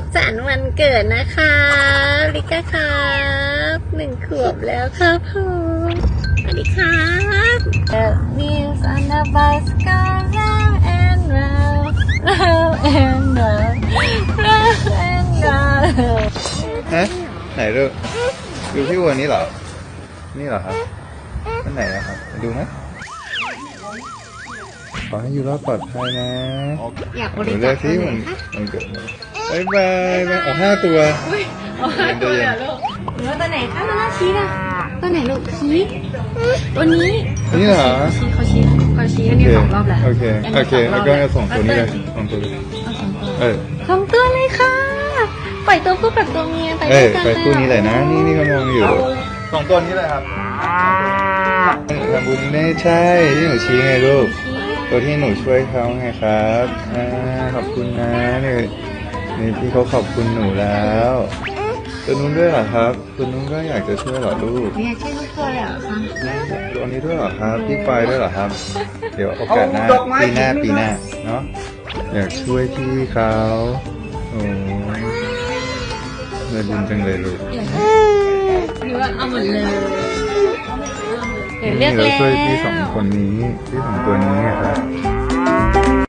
สุขสันต์วันเกิดนะคะลิก้าครับหนึ่งขวบแล้วครับผมสวัสดีครับ The wheels on the bus go round and round round and round round and round ฮะไหนดูดูพี่วัวนี่เหรอ นี่เหรอครับอันไหนนะครับไปดูไหมขอให้อยู่รอดปลอดภัยนะอยากบหนูริเลืจาอคกที่ตัวไหนมันคะมันเกิด บายบายบายเอาห้าตัวอ๋อตัวเหรอลูกหรือว่าตัวไหนคะตัวหน้าชี้นะตัวไหนลูกชี้ตัวนี้นี่เหรอชี้เขาชี้เขาชี้อันโอนี้เคสองรอบแล้วโอเคนโอนี้เคสงรแล้อวบก็ส่งตัวนี้เลยส่งตัวนี้เอาสองตัวเออสองตัวเลยค่ะปล่อยตัวผู้กับตัวเมียไปเอ้ด้วยยกันไปคู่นี้เลยนะ นี่นี่เขามองอยู่สองตัวนี้เลยครับทำบุญไม่ใช่ที่หนูชี้ไงลูกชี้ตัวที่หนูช่วยเขาไงครับอ่าขอบคุณนะนี่ นี่พี่เขาขอบคุณหนูแล้วตัวนู้นด้วยเหรอครับตัวนู้นก็อยากจะช่วยเหรอลูกเนี่ยใช่ทุกตัวเลยเหรอคะตัวนี้ด้วยเหรอครับพี่ไฟด้วยเหรอครับ เดี๋ยวโอกาสหน้าปีหน้าปีหน้าเนาะอยากช่วยพี่เขาโอ้เลยบุญจังเลยลูกหรือว่าเอาหมดเลยเดี๋ยวเลืนี่อกเราแล้วช่วยพี่สองคนนี้พี่สองตัวนี้ไงครับ